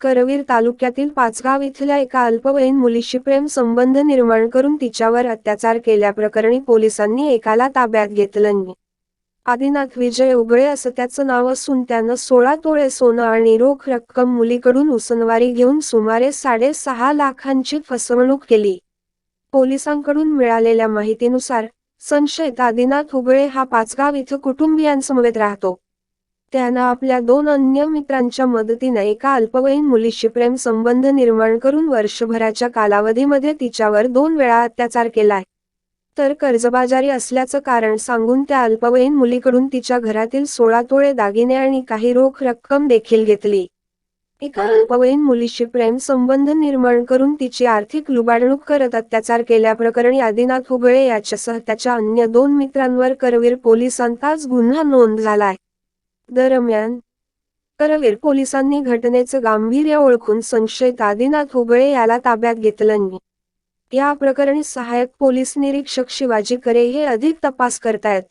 करवीर तालुक्यातील पाचगाव इथल्या एका अल्पवयीन मुलीशी प्रेम संबंध निर्माण करून तिच्यावर अत्याचार केल्याप्रकरणी पोलिसांनी एकाला ताब्यात घेतलं आदिनाथ विजय उगळे असं त्याचं नाव असून त्यानं सोळा तोळे सोनं आणि रोख रक्कम मुलीकडून उसनवारी घेऊन सुमारे साडेसहा लाखांची फसवणूक केली. पोलिसांकडून मिळालेल्या माहितीनुसार संशयित आदिनाथ उगळे हा पाचगाव इथं कुटुंबियांसमवेत राहतो. त्यानं आपल्या दोन अन्य मित्रांच्या मदतीनं एका अल्पवयीन मुलीशी प्रेम संबंध निर्माण करून वर्षभराच्या कालावधीमध्ये तिच्यावर दोन वेळा अत्याचार केलाय. तर कर्जबाजारी असल्याचं कारण सांगून त्या अल्पवयीन मुलीकडून तिच्या घरातील सोळा तोळे दागिने आणि काही रोख रक्कम देखील घेतली. एका अल्पवयीन मुलीशी प्रेम संबंध निर्माण करून तिची आर्थिक लुबाडणूक करत अत्याचार केल्याप्रकरणी आदिनाथ हुबळे याच्यासह त्याच्या अन्य दोन मित्रांवर करवीर पोलिसांचाच गुन्हा नोंद झालाय. दरम्यान करवीर पोलिसांनी घटनेचं गांभीर्य ओळखून संशयित आदिनाथ हुबळे याला ताब्यात घेतलं या प्रकरणी सहाय्यक पोलीस निरीक्षक शिवाजी करे हे अधिक तपास करतायत.